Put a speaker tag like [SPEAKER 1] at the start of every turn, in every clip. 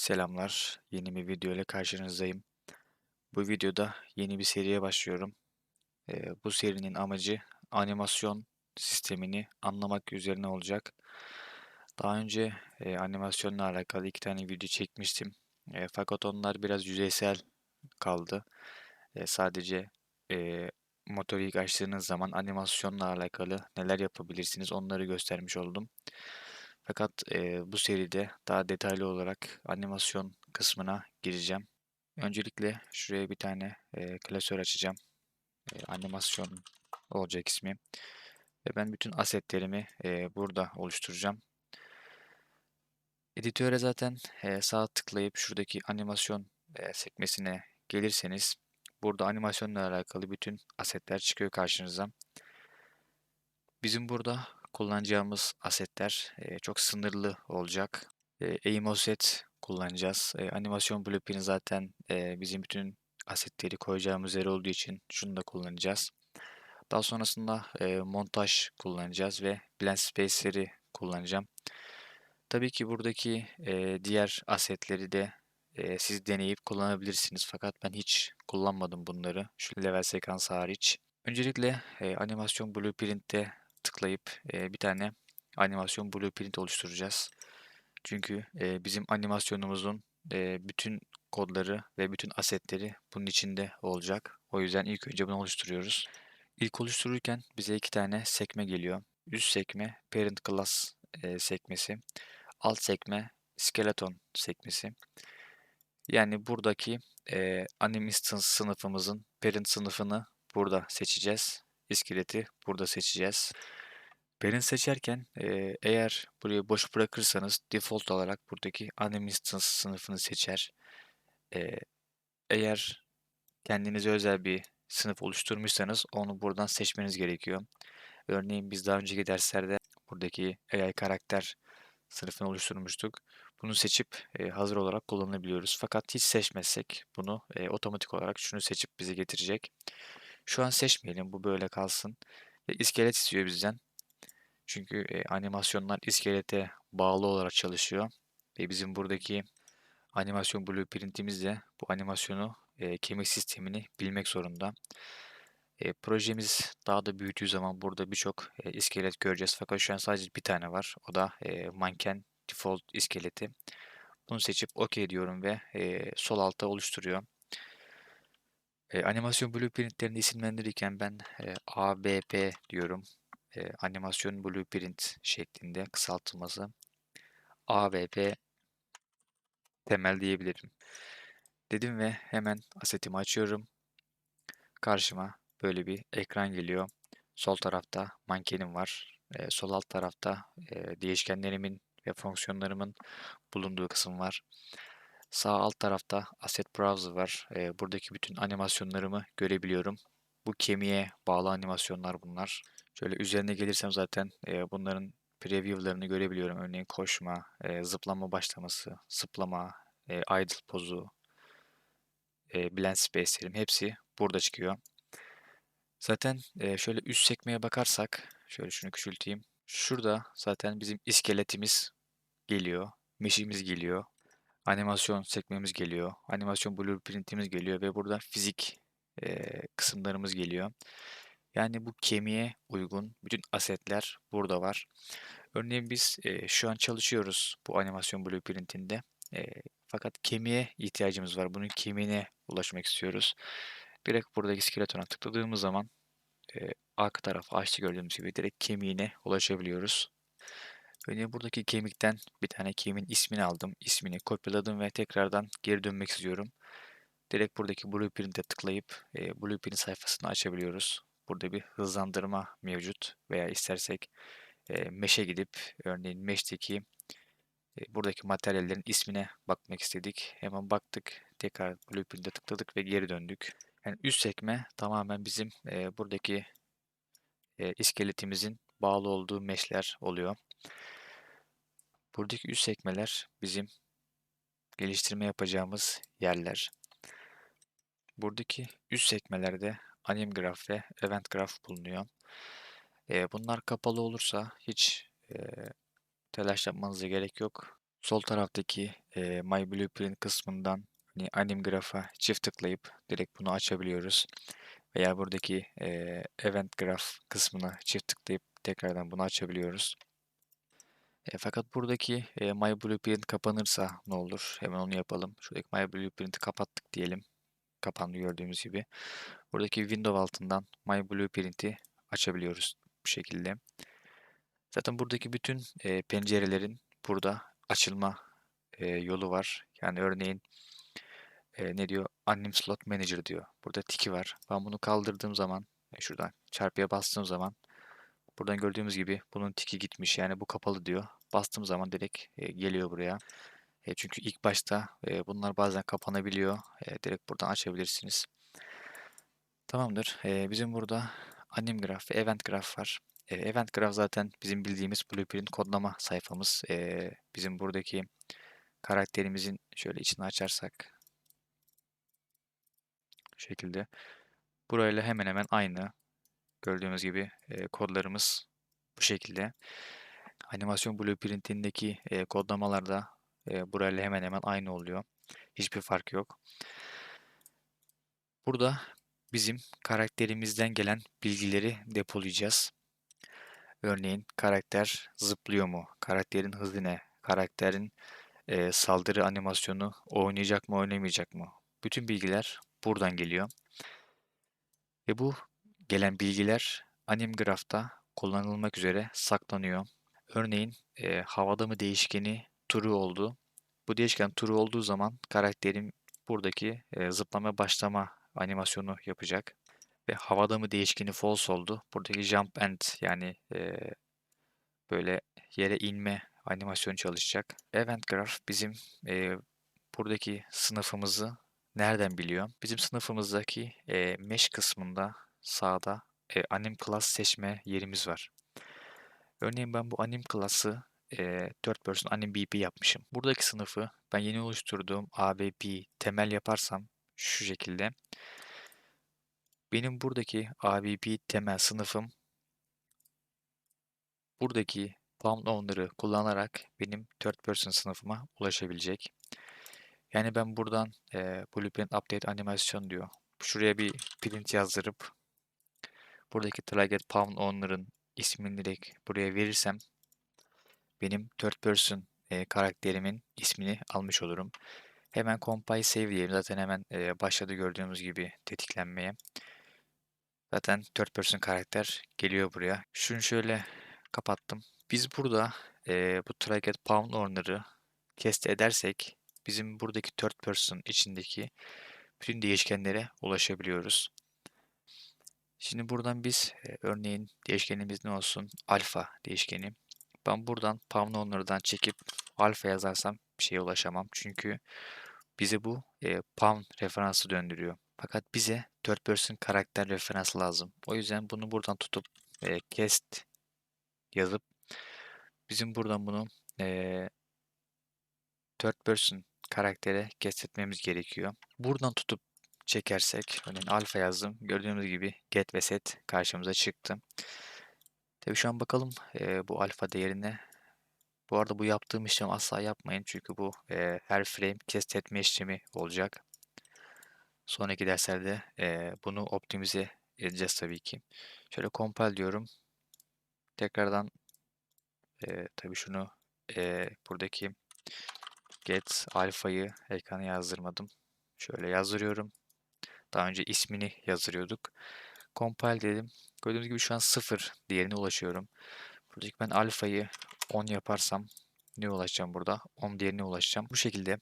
[SPEAKER 1] Selamlar, yeni bir video ile karşınızdayım. Bu videoda yeni bir seriye başlıyorum. Ee, bu serinin amacı animasyon sistemini anlamak üzerine olacak. Daha önce e, animasyonla alakalı iki tane video çekmiştim. E, fakat onlar biraz yüzeysel kaldı. E, sadece e, motoru açtığınız zaman animasyonla alakalı neler yapabilirsiniz onları göstermiş oldum. Fakat e, bu seride daha detaylı olarak animasyon kısmına gireceğim. Öncelikle şuraya bir tane e, klasör açacağım. E, animasyon olacak ismi. Ve ben bütün asetlerimi e, burada oluşturacağım. Editöre zaten e, sağ tıklayıp şuradaki animasyon e, sekmesine gelirseniz burada animasyonla alakalı bütün asetler çıkıyor karşınıza. Bizim burada kullanacağımız asetler e, çok sınırlı olacak. E, aim offset kullanacağız. E, animasyon blueprint zaten e, bizim bütün asetleri koyacağımız yer olduğu için şunu da kullanacağız. Daha sonrasında e, montaj kullanacağız ve blend space'leri kullanacağım. Tabii ki buradaki e, diğer asetleri de e, siz deneyip kullanabilirsiniz. Fakat ben hiç kullanmadım bunları. Şu level sekans hariç. Öncelikle e, animasyon blueprint'te tıklayıp e, bir tane animasyon blueprint oluşturacağız. Çünkü e, bizim animasyonumuzun e, bütün kodları ve bütün asetleri bunun içinde olacak. O yüzden ilk önce bunu oluşturuyoruz. İlk oluştururken bize iki tane sekme geliyor. Üst sekme parent class e, sekmesi. Alt sekme skeleton sekmesi. Yani buradaki e, anim instance sınıfımızın parent sınıfını burada seçeceğiz. İskeleti burada seçeceğiz. Parent seçerken eğer burayı boş bırakırsanız default olarak buradaki anim instance sınıfını seçer. Eğer kendinize özel bir sınıf oluşturmuşsanız onu buradan seçmeniz gerekiyor. Örneğin biz daha önceki derslerde buradaki AI karakter sınıfını oluşturmuştuk. Bunu seçip hazır olarak kullanabiliyoruz. Fakat hiç seçmezsek bunu otomatik olarak şunu seçip bize getirecek. Şu an seçmeyelim. Bu böyle kalsın. E, iskelet istiyor bizden. Çünkü e, animasyonlar iskelete bağlı olarak çalışıyor. Ve bizim buradaki animasyon blueprint'imiz de bu animasyonu e, kemik sistemini bilmek zorunda. E, projemiz daha da büyüdüğü zaman burada birçok e, iskelet göreceğiz. Fakat şu an sadece bir tane var. O da e, manken default iskeleti. Bunu seçip OK diyorum ve e, sol altta oluşturuyor. E, animasyon blueprintlerini isimlendirirken ben e, ABP diyorum. E, animasyon blueprint şeklinde kısaltılması. ABP temel diyebilirim. Dedim ve hemen asetimi açıyorum. Karşıma böyle bir ekran geliyor. Sol tarafta mankenim var. E, sol alt tarafta e, değişkenlerimin ve fonksiyonlarımın bulunduğu kısım var. Sağ alt tarafta Asset Browser var. E, buradaki bütün animasyonlarımı görebiliyorum. Bu kemiğe bağlı animasyonlar bunlar. Şöyle üzerine gelirsem zaten e, bunların preview'larını görebiliyorum. Örneğin koşma, e, zıplama başlaması, zıplama, e, idle pozu, e, blend space'lerim hepsi burada çıkıyor. Zaten e, şöyle üst sekmeye bakarsak, şöyle şunu küçülteyim. Şurada zaten bizim iskeletimiz geliyor, mesh'imiz geliyor, animasyon sekmemiz geliyor, animasyon blueprint'imiz geliyor ve burada fizik e, kısımlarımız geliyor. Yani bu kemiğe uygun bütün asetler burada var. Örneğin biz e, şu an çalışıyoruz bu animasyon blueprint'inde. E, fakat kemiğe ihtiyacımız var. Bunun kemiğine ulaşmak istiyoruz. Direkt buradaki skeletona tıkladığımız zaman e, arka tarafı açtı gördüğümüz gibi direkt kemiğine ulaşabiliyoruz. Örneğin buradaki kemikten bir tane kemiğin ismini aldım. İsmini kopyaladım ve tekrardan geri dönmek istiyorum. Direkt buradaki blueprint'e tıklayıp e, blueprint sayfasını açabiliyoruz. Burada bir hızlandırma mevcut veya istersek e, Mesh'e gidip örneğin Mesh'teki e, buradaki materyallerin ismine bakmak istedik. Hemen baktık. Tekrar Blueprint'e tıkladık ve geri döndük. Yani üst sekme tamamen bizim e, buradaki e, iskeletimizin bağlı olduğu mesh'ler oluyor. Buradaki üst sekmeler bizim geliştirme yapacağımız yerler. Buradaki üst sekmelerde anim graph ve event graph bulunuyor. E, bunlar kapalı olursa hiç e, telaş yapmanıza gerek yok. Sol taraftaki e, My Blueprint kısmından hani anim grafa çift tıklayıp direkt bunu açabiliyoruz. Veya buradaki e, Event Graph kısmına çift tıklayıp tekrardan bunu açabiliyoruz. E, fakat buradaki e, My Blueprint kapanırsa ne olur? Hemen onu yapalım. Şuradaki My Blueprint'i kapattık diyelim. Kapandı gördüğümüz gibi. Buradaki Window altından My Blueprint'i açabiliyoruz bu şekilde. Zaten buradaki bütün e, pencerelerin burada açılma e, yolu var. Yani örneğin e, ne diyor? Unim Slot Manager diyor. Burada tiki var. Ben bunu kaldırdığım zaman e, şuradan çarpıya bastığım zaman buradan gördüğümüz gibi bunun tiki gitmiş. Yani bu kapalı diyor. Bastığım zaman direkt e, geliyor buraya. E, çünkü ilk başta e, bunlar bazen kapanabiliyor. E, direkt buradan açabilirsiniz. Tamamdır. E, bizim burada Anim Graph ve Event Graph var. E, Event Graph zaten bizim bildiğimiz Blueprint kodlama sayfamız. E, bizim buradaki karakterimizin şöyle içini açarsak şekilde. Burayla hemen hemen aynı. Gördüğümüz gibi e, kodlarımız bu şekilde. Animasyon Blueprint'indeki e, kodlamalar da e, burayla hemen hemen aynı oluyor. Hiçbir fark yok. Burada bizim karakterimizden gelen bilgileri depolayacağız. Örneğin karakter zıplıyor mu? Karakterin hızı ne? Karakterin e, saldırı animasyonu oynayacak mı oynamayacak mı? Bütün bilgiler buradan geliyor. Ve bu gelen bilgiler Anim Graph'ta kullanılmak üzere saklanıyor. Örneğin e, havada mı değişkeni true oldu. Bu değişken true olduğu zaman karakterim buradaki e, zıplama başlama animasyonu yapacak. Ve havada mı değişkeni false oldu. Buradaki jump end yani e, böyle yere inme animasyonu çalışacak. Event Graph bizim e, buradaki sınıfımızı nereden biliyor? Bizim sınıfımızdaki e, mesh kısmında sağda e, anim class seçme yerimiz var. Örneğin ben bu anim class'ı e, 4 person anim BP yapmışım. Buradaki sınıfı ben yeni oluşturduğum ABP temel yaparsam şu şekilde. Benim buradaki ABP temel sınıfım buradaki Palm Owner'ı kullanarak benim third person sınıfıma ulaşabilecek. Yani ben buradan e, Blueprint Update Animation diyor. Şuraya bir print yazdırıp buradaki Target Palm Owner'ın ismini direkt buraya verirsem benim third person e, karakterimin ismini almış olurum. Hemen compile save diyelim. Zaten hemen e, başladı gördüğümüz gibi tetiklenmeye. Zaten third person karakter geliyor buraya. Şunu şöyle kapattım. Biz burada e, bu target pound owner'ı test edersek bizim buradaki third person içindeki bütün değişkenlere ulaşabiliyoruz. Şimdi buradan biz e, örneğin değişkenimiz ne olsun? Alfa değişkeni. Ben buradan pound owner'dan çekip alfa yazarsam bir şeye ulaşamam. Çünkü bize bu e, pound referansı döndürüyor. Fakat bize third person karakter referansı lazım. O yüzden bunu buradan tutup e, cast yazıp bizim buradan bunu e, third person karaktere etmemiz gerekiyor. Buradan tutup çekersek, örneğin alfa yazdım. Gördüğünüz gibi get ve set karşımıza çıktı. Tabii şu an bakalım e, bu alfa değerine. Bu arada bu yaptığım işlem asla yapmayın. Çünkü bu e, her frame test etme işlemi olacak. Sonraki derslerde e, bunu optimize edeceğiz tabii ki. Şöyle compile diyorum. Tekrardan e, tabii şunu e, buradaki get alfayı ekrana yazdırmadım. Şöyle yazdırıyorum. Daha önce ismini yazdırıyorduk. Compile dedim. Gördüğünüz gibi şu an 0 değerine ulaşıyorum. Buradaki ben alfayı 10 yaparsam ne ulaşacağım burada? 10 değerine ulaşacağım. Bu şekilde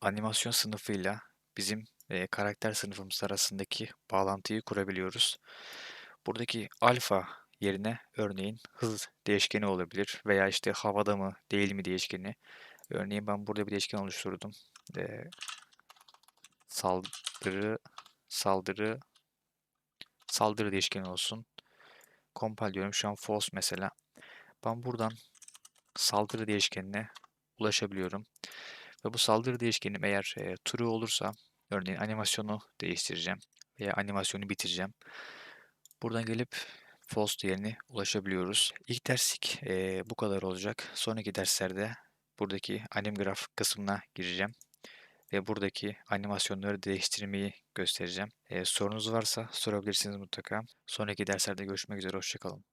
[SPEAKER 1] animasyon sınıfıyla bizim e, karakter sınıfımız arasındaki bağlantıyı kurabiliyoruz. Buradaki alfa yerine örneğin hız değişkeni olabilir veya işte havada mı değil mi değişkeni. Örneğin ben burada bir değişken oluşturdum. E, saldırı saldırı saldırı değişkeni olsun. Compile diyorum. Şu an false mesela. Ben buradan saldırı değişkenine ulaşabiliyorum. Ve bu saldırı değişkenim eğer e, true olursa örneğin animasyonu değiştireceğim veya animasyonu bitireceğim. Buradan gelip false değerine ulaşabiliyoruz. İlk derslik e, bu kadar olacak. Sonraki derslerde buradaki animgraph kısmına gireceğim ve buradaki animasyonları değiştirmeyi göstereceğim. Eee, sorunuz varsa sorabilirsiniz mutlaka. Sonraki derslerde görüşmek üzere, hoşça kalın.